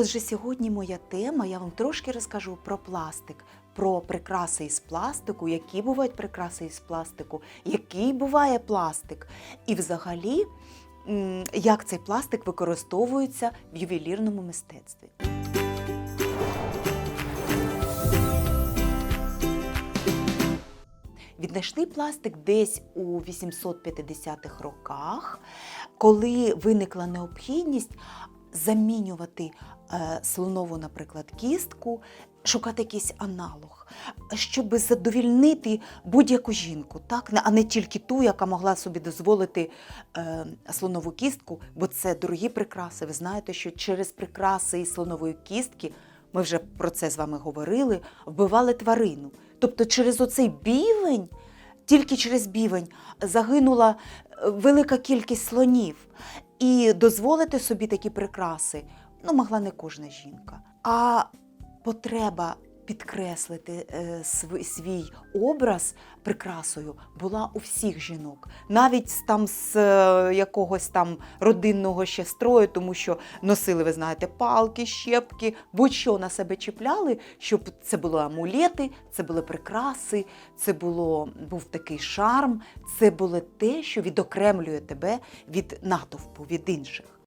Отже, сьогодні моя тема, я вам трошки розкажу про пластик, про прикраси із пластику, які бувають прикраси із пластику, який буває пластик, і взагалі, як цей пластик використовується в ювелірному мистецтві. Віднайшли пластик десь у 850-х роках, коли виникла необхідність замінювати е, слонову, наприклад, кістку, шукати якийсь аналог, щоб задовільнити будь-яку жінку, так? а не тільки ту, яка могла собі дозволити е, слонову кістку, бо це дорогі прикраси. Ви знаєте, що через прикраси із слонової кістки, ми вже про це з вами говорили, вбивали тварину. Тобто через оцей бівень, тільки через бівень загинула е, велика кількість слонів. І дозволити собі такі прикраси ну, могла не кожна жінка. А потреба підкреслити е, свій образ прикрасою була у всіх жінок, навіть там з е, якогось там родинного ще строю, тому що носили, ви знаєте, палки, щепки, будь-що на себе чіпляли, щоб це були амулети, це були прикраси, це було, був такий шарм, це було те, що відокремлює тебе від натовпу, від інших.